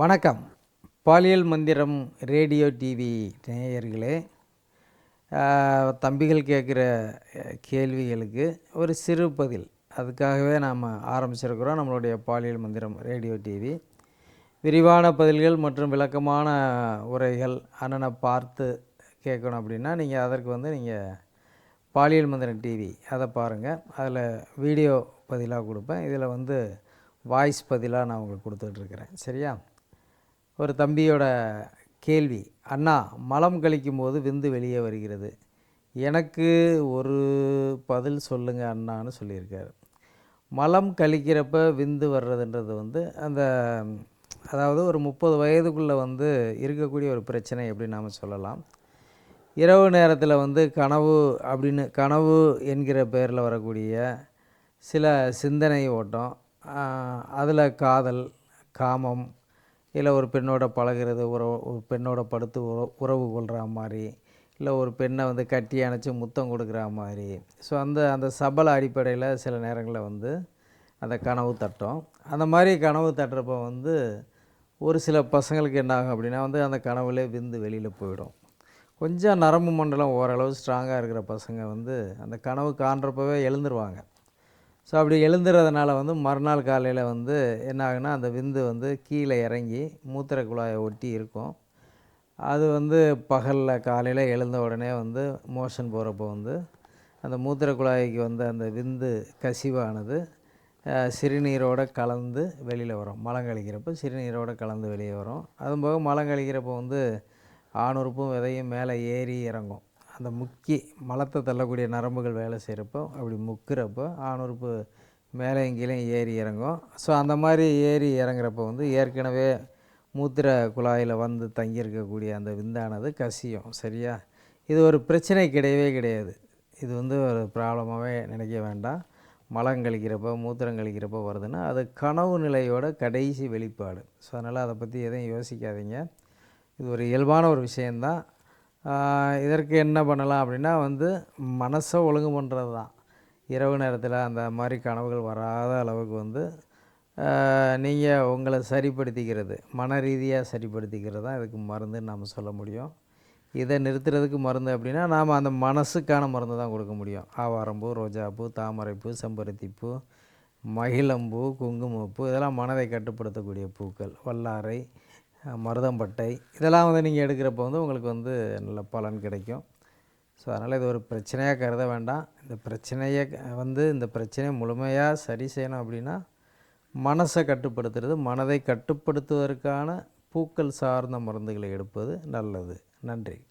வணக்கம். பாலியல் மந்திரம் ரேடியோ டிவி நேயர்களே தம்பிகள் கேட்குற கேள்விகளுக்கு ஒரு சிறு பதில். அதுக்காகவே நாம் ஆரம்பிச்சிருக்கிறோம் நம்மளுடைய பாலியல் மந்திரம் ரேடியோ டிவி விரிவான பதில்கள் மற்றும் விளக்கமான உரைகள் அண்ணனை பார்த்து கேட்கணும் அப்படின்னா நீங்கள் அதற்கு வந்து நீங்கள் பாலியல் மந்திரம் டிவி அதை பாருங்கள் அதில் வீடியோ பதிலாக கொடுப்பேன். இதில் வந்து வாய்ஸ் பதிலாக நான் உங்களுக்கு கொடுத்துட்ருக்குறேன் சரியா? ஒரு தம்பியோட கேள்வி. அண்ணா மலம் கழிக்கும் போது விந்து வெளியே வருகிறது. எனக்கு ஒரு பதில் சொல்லுங்கள் அண்ணான்னு சொல்லியிருக்கார். மலம் கழிக்கிறப்ப விந்து வர்றதுன்றது வந்து அந்த அதாவது ஒரு முப்பது வயதுக்குள்ளே வந்து இருக்கக்கூடிய ஒரு பிரச்சனை அப்படின்னு நாம் சொல்லலாம். இரவு நேரத்தில் வந்து கனவு அப்படின்னு கனவு என்கிற பெயரில் வரக்கூடிய சில சிந்தனை ஓட்டம் அதில் காதல் காமம் இல்லை ஒரு பெண்ணோட பழகிறது உறவு ஒரு பெண்ணோட படுத்து உற உறவு கொள்கிற மாதிரி இல்லை ஒரு பெண்ணை வந்து கட்டி அணைச்சி முத்தம் கொடுக்குற மாதிரி. ஸோ அந்த அந்த சபல அடிப்படையில் சில நேரங்களில் வந்து அந்த கனவு தட்டும். அந்த மாதிரி கனவு தட்டுறப்ப வந்து ஒரு சில பசங்களுக்கு என்ன ஆகும் அப்படின்னா வந்து அந்த கனவுலே விந்து வெளியில் போயிடும். கொஞ்சம் நரம்பு மண்டலம் ஓரளவு ஸ்ட்ராங்காக இருக்கிற பசங்க வந்து அந்த கனவு காண்றப்பவே எழுந்துருவாங்க. ஸோ அப்படி எழுந்துறதுனால வந்து மறுநாள் காலையில் வந்து என்ன ஆகுனா அந்த விந்து வந்து கீழே இறங்கி மூத்திர குழாயை ஒட்டி இருக்கும். அது வந்து பகலில் காலையில் எழுந்த உடனே வந்து மோஷன் போகிறப்போ வந்து அந்த மூத்திர குழாய்க்கு வந்து அந்த விந்து கசிவானது சிறுநீரோடு கலந்து வெளியில் வரும். மலம் கழிக்கிறப்போ சிறுநீரோடு கலந்து வெளியே வரும். அதுவும் போக மலம் கழிக்கிறப்போ வந்து ஆணுறுப்பும் விதையும் மேலே ஏறி இறங்கும். அந்த முக்கி மலத்தை தள்ளக்கூடிய நரம்புகள் வேலை செய்கிறப்போ அப்படி முக்கிறப்போ ஆணுறுப்பு மேலேயும் எங்கேயும் ஏறி இறங்கும். ஸோ அந்த மாதிரி ஏறி இறங்குறப்போ வந்து ஏற்கனவே மூத்திர குழாயில் வந்து தங்கியிருக்கக்கூடிய அந்த விந்தானது கசியும் சரியா? இது ஒரு பிரச்சனை கிடையவே கிடையாது. இது வந்து ஒரு ப்ராப்ளமாகவே நினைக்க வேண்டாம். மலம் கழிக்கிறப்போ மூத்திரம் கழிக்கிறப்போ வருதுன்னா அது கனவு நிலையோட கடைசி வெளிப்பாடு. ஸோ அதனால் அதை பற்றி எதையும் யோசிக்காதீங்க. இது ஒரு இயல்பான ஒரு விஷயந்தான் இதற்கு என்ன பண்ணலாம் அப்படின்னா வந்து மனசை ஒழுங்கு பண்ணுறது தான். இரவு நேரத்தில் அந்த மாதிரி கனவுகள் வராத அளவுக்கு வந்து நீங்கள் உங்களை சரிப்படுத்திக்கிறது மன ரீதியாக சரிப்படுத்திக்கிறது தான் இதுக்கு மருந்துன்னு நம்ம சொல்ல முடியும். இதை நிறுத்துறதுக்கு மருந்து அப்படின்னா நாம் அந்த மனசுக்கான மருந்து தான் கொடுக்க முடியும். ஆவாரம்பூ ரோஜாப்பூ தாமரைப்பூ செம்பருத்திப்பூ மகிழம்பூ குங்குமப்பூ இதெல்லாம் மனதை கட்டுப்படுத்தக்கூடிய பூக்கள் வல்லாரை மருதம்பட்டை இதெல்லாம் வந்து நீங்கள் எடுக்கிறப்போ வந்து உங்களுக்கு வந்து நல்ல பலன் கிடைக்கும். ஸோ அதனால் இது ஒரு பிரச்சனையாக கருத வேண்டாம். இந்த பிரச்சனையை க- வந்து இந்த பிரச்சனையை முழுமையாக சரி செய்யணும் அப்படின்னா மனசை கட்டுப்படுத்துறது மனதை கட்டுப்படுத்துவதற்கான பூக்கள் சார்ந்த மருந்துகளை எடுப்பது நல்லது. நன்றி.